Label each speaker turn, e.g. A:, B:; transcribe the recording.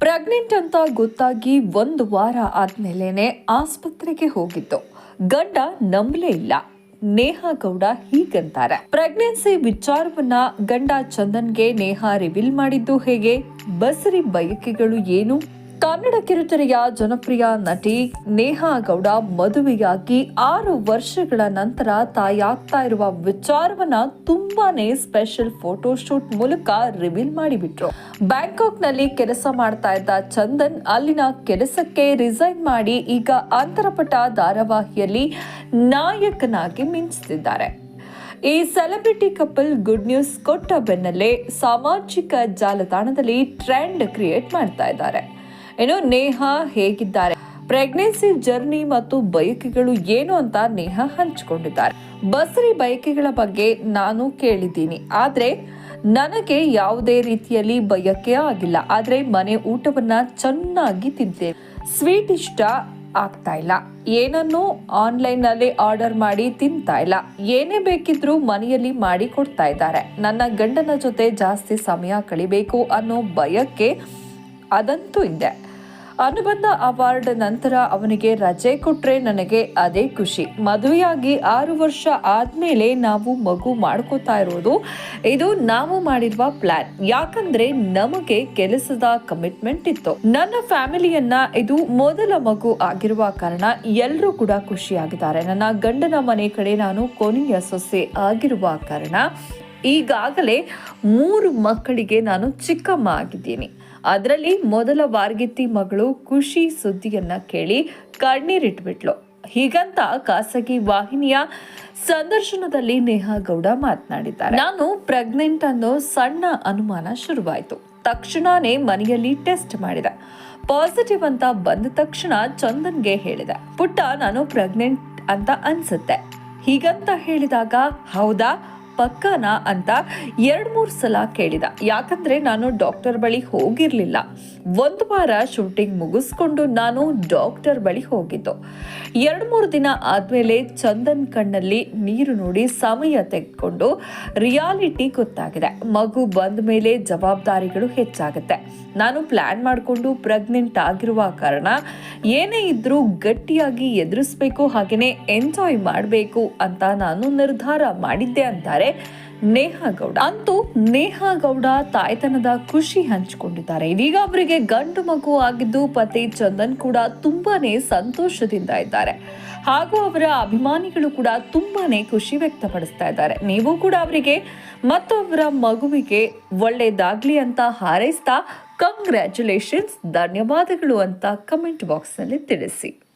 A: Pregnant ಅಂತ ಗೊತ್ತಾಗಿ ಒಂದು ವಾರ ಆದ್ಮೇಲೆನೆ ಆಸ್ಪತ್ರೆಗೆ ಹೋಗಿದ್ದು. ಗಂಡ ನಂಬಲೇ ಇಲ್ಲ. ನೇಹಾ ಗೌಡ ಹೀಗಂತಾರೆ. ಪ್ರೆಗ್ನೆನ್ಸಿ ವಿಚಾರವನ್ನ ಗಂಡ ಚಂದನ್ಗೆ ನೇಹಾ ರಿವೀಲ್ ಮಾಡಿದ್ದು ಹೇಗೆ? ಬಸರಿ ಬಯಕೆಗಳು ಏನು? ಕನ್ನಡ ಕಿರುತೆರೆಯ ಜನಪ್ರಿಯ ನಟಿ ನೇಹಾ ಗೌಡ ಮದುವೆಯಾಗಿ ಆರು ವರ್ಷಗಳ ನಂತರ ತಾಯಾಗ್ತಾ ಇರುವ ವಿಚಾರವನ್ನ ತುಂಬಾನೇ ಸ್ಪೆಷಲ್ ಫೋಟೋಶೂಟ್ ಮೂಲಕ ರಿವೀಲ್ ಮಾಡಿಬಿಟ್ರು. ಬ್ಯಾಂಕಾಕ್ನಲ್ಲಿ ಕೆಲಸ ಮಾಡ್ತಾ ಇದ್ದ ಚಂದನ್ ಅಲ್ಲಿನ ಕೆಲಸಕ್ಕೆ ರಿಸೈನ್ ಮಾಡಿ ಈಗ ಅಂತರಪಟ ಧಾರಾವಾಹಿಯಲ್ಲಿ ನಾಯಕನಾಗಿ ಮಿಂಚುತ್ತಿದ್ದಾರೆ ಈ ಸೆಲೆಬ್ರಿಟಿ ಕಪಲ್ ಗುಡ್ ನ್ಯೂಸ್ ಕೊಟ್ಟ ಬೆನ್ನಲ್ಲೇ ಸಾಮಾಜಿಕ ಜಾಲತಾಣದಲ್ಲಿ ಟ್ರೆಂಡ್ ಕ್ರಿಯೇಟ್ ಮಾಡ್ತಾ ಇದ್ದಾರೆ. ಇನ್ನು ನೇಹಾ ಹೇಗಿದ್ದಾರೆ? ಪ್ರೆಗ್ನೆನ್ಸಿ ಜರ್ನಿ ಮತ್ತು ಬಯಕೆಗಳು ಏನು ಅಂತ ನೇಹಾ ಹಂಚಿಕೊಂಡಿದ್ದಾರೆ. ಬಸರಿ ಬಯಕೆಗಳ ಬಗ್ಗೆ ನಾನು ಕೇಳಿದ್ದೀನಿ. ಆದ್ರೆ, ನನಗೆ ಯಾವುದೇ ರೀತಿಯಲ್ಲಿ ಬಯಕೆ ಆಗಿಲ್ಲ. ಆದ್ರೆ, ಮನೆ ಊಟವನ್ನ ಚೆನ್ನಾಗಿ ತಿಂತೇನೆ. ಸ್ವೀಟ್ ಇಷ್ಟ ಆಗ್ತಾ ಇಲ್ಲ. ಏನನ್ನು ಆನ್ಲೈನ್ನಲ್ಲಿ ಆರ್ಡರ್ ಮಾಡಿ ತಿಂತಾ ಇಲ್ಲ. ಏನೇ ಬೇಕಿದ್ರೂ ಮನೆಯಲ್ಲಿ ಮಾಡಿ ಕೊಡ್ತಾ ಇದ್ದಾರೆ. ನನ್ನ ಗಂಡನ ಜೊತೆ ಜಾಸ್ತಿ ಸಮಯ ಕಳಿಬೇಕು ಅನ್ನೋ ಬಯಕೆ ಅದಂತೂ ಇದೆ. ಅನುಬಂಧ ಅವಾರ್ಡ್ ನಂತರ ಅವನಿಗೆ ರಜೆ ಕೊಟ್ಟರೆ ನನಗೆ ಅದೇ ಖುಷಿ. ಮದುವೆಯಾಗಿ ಆರು ವರ್ಷ ಆದಮೇಲೆ ನಾವು ಮಗು ಮಾಡ್ಕೋತಾ ಇರೋದು, ಇದು ನಾವು ಮಾಡಿರುವ ಪ್ಲಾನ್. ಯಾಕಂದ್ರೆ ನಮಗೆ ಕೆಲಸದ ಕಮಿಟ್ಮೆಂಟ್ ಇತ್ತು. ನನ್ನ ಫ್ಯಾಮಿಲಿಯನ್ನ ಇದು ಮೊದಲ ಮಗು ಆಗಿರುವ ಕಾರಣ ಎಲ್ಲರೂ ಕೂಡ ಖುಷಿಯಾಗಿದ್ದಾರೆ. ನನ್ನ ಗಂಡನ ಮನೆ ಕಡೆ ನಾನು ಕೊನೆಯ ಸೊಸೆ ಆಗಿರುವ ಕಾರಣ ಈಗಾಗಲೇ ಮೂರು ಮಕ್ಕಳಿಗೆ ನಾನು ಚಿಕ್ಕಮ್ಮ ಆಗಿದ್ದೀನಿ ಅದರಲ್ಲಿ ಮೊದಲ ವಾರ್ಗಿತ್ತಿ ಮಗಳು ಖುಷಿ ಸುದ್ದಿಯನ್ನು ಕೇಳಿ ಕಣ್ಣೀರಿಟ್ಬಿಟ್ಲು. ಹೀಗಂತ ಖಾಸಗಿ ವಾಹಿನಿಯ ಸಂದರ್ಶನದಲ್ಲಿ ನೇಹಾ ಗೌಡ ಮಾತನಾಡಿದ್ದಾರೆ. ನಾನು ಪ್ರೆಗ್ನೆಂಟ್ ಅನ್ನೋ ಸಣ್ಣ ಅನುಮಾನ ಶುರುವಾಯಿತು. ತಕ್ಷಣನೇ ಮನೆಯಲ್ಲಿ ಟೆಸ್ಟ್ ಮಾಡಿದೆ. ಪಾಸಿಟಿವ್ ಅಂತ ಬಂದ ತಕ್ಷಣ ಚಂದನ್ಗೆ ಹೇಳಿದೆ. ಪುಟ್ಟ, ನಾನು ಪ್ರೆಗ್ನೆಂಟ್ ಅಂತ ಅನ್ಸುತ್ತೆ. ಹೀಗಂತ ಹೇಳಿದಾಗ, ಹೌದಾ? ಪಕ್ಕನಾ ಅಂತ ಎರಡ್ ಮೂರ್ ಸಲ ಕೇಳಿದ. ಯಾಕಂದ್ರೆ ನಾನು ಡಾಕ್ಟರ್ ಬಳಿ ಹೋಗಿರ್ಲಿಲ್ಲ. ಒಂದು ವಾರ ಶೂಟಿಂಗ್ ಮುಗಿಸ್ಕೊಂಡು ನಾನು ಡಾಕ್ಟರ್ ಬಳಿ ಹೋಗಿದ್ದು. ಎರಡು ಮೂರು ದಿನ ಆದ್ಮೇಲೆ ಚಂದನ್ ಕಣ್ಣಲ್ಲಿ ನೀರು ನೋಡಿ ಸಮಯ ತೆಗೆದುಕೊಂಡು ರಿಯಾಲಿಟಿ ಗೊತ್ತಾಗಿದೆ. ಮಗು ಬಂದ ಮೇಲೆ ಜವಾಬ್ದಾರಿಗಳು ಹೆಚ್ಚಾಗುತ್ತೆ. ನಾನು ಪ್ಲಾನ್ ಮಾಡಿಕೊಂಡು ಪ್ರೆಗ್ನೆಂಟ್ ಆಗಿರುವ ಕಾರಣ ಏನೇ ಇದ್ದರೂ ಗಟ್ಟಿಯಾಗಿ ಎದುರಿಸ್ಬೇಕು ಹಾಗೆಯೇ ಎಂಜಾಯ್ ಮಾಡಬೇಕು ಅಂತ ನಾನು ನಿರ್ಧಾರ ಮಾಡಿದ್ದೆ ಅಂತಾರೆ. ನೇಹಾ ಗೌಡ ಅಂತೂ ನೇಹಾ ಗೌಡ ತಾಯ್ತನದ ಖುಷಿ ಹಂಚಿಕೊಂಡಿದ್ದಾರೆ. ಇದೀಗ ಅವರಿಗೆ ಗಂಡು ಮಗು ಆಗಿದ್ದು ಪತಿ ಚಂದನ್ ಕೂಡ ತುಂಬಾನೇ ಸಂತೋಷದಿಂದ ಇದ್ದಾರೆ. ಹಾಗೂ ಅವರ ಅಭಿಮಾನಿಗಳು ಕೂಡ ತುಂಬಾನೇ ಖುಷಿ ವ್ಯಕ್ತಪಡಿಸ್ತಾ ಇದ್ದಾರೆ. ನೀವು ಕೂಡ ಅವರಿಗೆ ಮತ್ತು ಅವರ ಮಗುವಿಗೆ ಒಳ್ಳೇದಾಗ್ಲಿ ಅಂತ ಹಾರೈಸ್ತಾ ಕಂಗ್ರ್ಯಾಚುಲೇಷನ್ಸ್ ಧನ್ಯವಾದಗಳು ಅಂತ ಕಮೆಂಟ್ ಬಾಕ್ಸ್ನಲ್ಲಿ ತಿಳಿಸಿ.